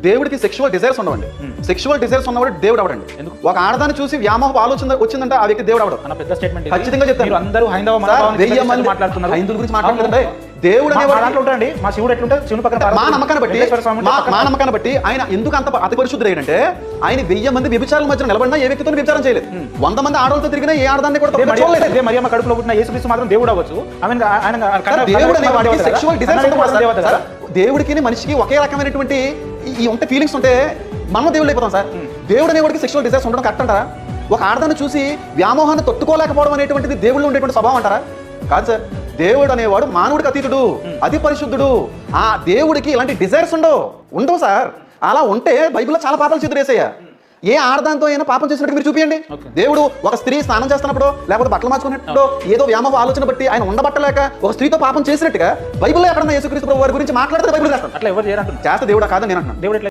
దేవుడికి sexual desires ఉండవండి. Sexual desires ఉన్నవాడు దేవుడు అవడండి? ఒక ఆడదాన్ని చూసి వ్యామోహ ఆలోచన వచ్చిందంటే ఆ వ్యక్తి దేవుడు అవడం అన్న పెద్ద స్టేట్మెంట్ ఖచ్చితంగా చెప్తాను. మీరు అందరూ హైందవ వెయ్యి మంది మాట్లాడుతున్నారు. గురించి. దేవుడు మా- అనేవాడు- శివుడు ఎట్లుంటే శివుని పక్కన మా పార్వతీ, నమ్మకాన్ని బట్టి మా నమ్మకాన్ని బట్టి ఆయన ఎందుకు అంత అతి పరిశుద్ధుడు అంటే ఆయన వెయ్యి మంది వ్యభిచారాల మధ్య నిలబడినా ఏ వ్యక్తితో వ్యభిచారం చేయలేదు. వంద మంది ఆడవాళ్ళతో తిరిగినా ఏ ఆడదాన్ని కూడా చూడలేదు. మరియమ్మ కడుపులో పుట్టిన యేసుక్రీస్తు మాత్రం దేవుడు అవ్వచ్చు. ఆయన దేవుడు అనేవాడికి? సెక్షువల్ దేవుడికి మనిషికి ఒకే రకమైనటువంటి ఈ- ఉంటే ఫీలింగ్స్ ఉంటే మనం దేవుడు అయిపోతాం సార్. దేవుడు అనేవాడికి సెక్షువల్ డిజైర్స్ ఉండడం కరెక్ట్ అంటారా? ఒక ఆడదాన్ని చూసి వ్యామోహాన్ని తట్టుకోలేకపోవడం అనేటువంటిది దేవుళ్ళు ఉండేటువంటి స్వభావం అంటారా? కాదు సార్. దేవుడు అనేవాడు మానవుడికి అతీతుడు అతి పరిశుద్ధుడు. ఆ దేవుడికి ఇలాంటి డిజైర్స్ ఉండవు. ఉండవు సార్. అలా ఉంటే బైబిల్లో చాలా పాపాలు చిద్రేసయ్యా ఏ ఆడదాంతో అయినా పాపం చేసినట్టు మీరు చూపించండి దేవుడు ఒక స్త్రీ స్నానం చేస్తున్నప్పుడు లేకపోతే బట్టలు మార్చుకున్నప్పుడు ఏదో వ్యామోహ ఆలోచన బట్టి ఆయన ఉండబట్టలేక ఒక స్త్రీతో పాపం చేసినట్టుగా బైబిల్లో ఎక్కడన్నా యేసుక్రీస్తు ప్రభు వారి గురించి మాట్లాడితే బైబిల్ చేస్తాను అట్లా ఎవరు చేస్తే దేవుడా కాదని నేను అంటున్నాను.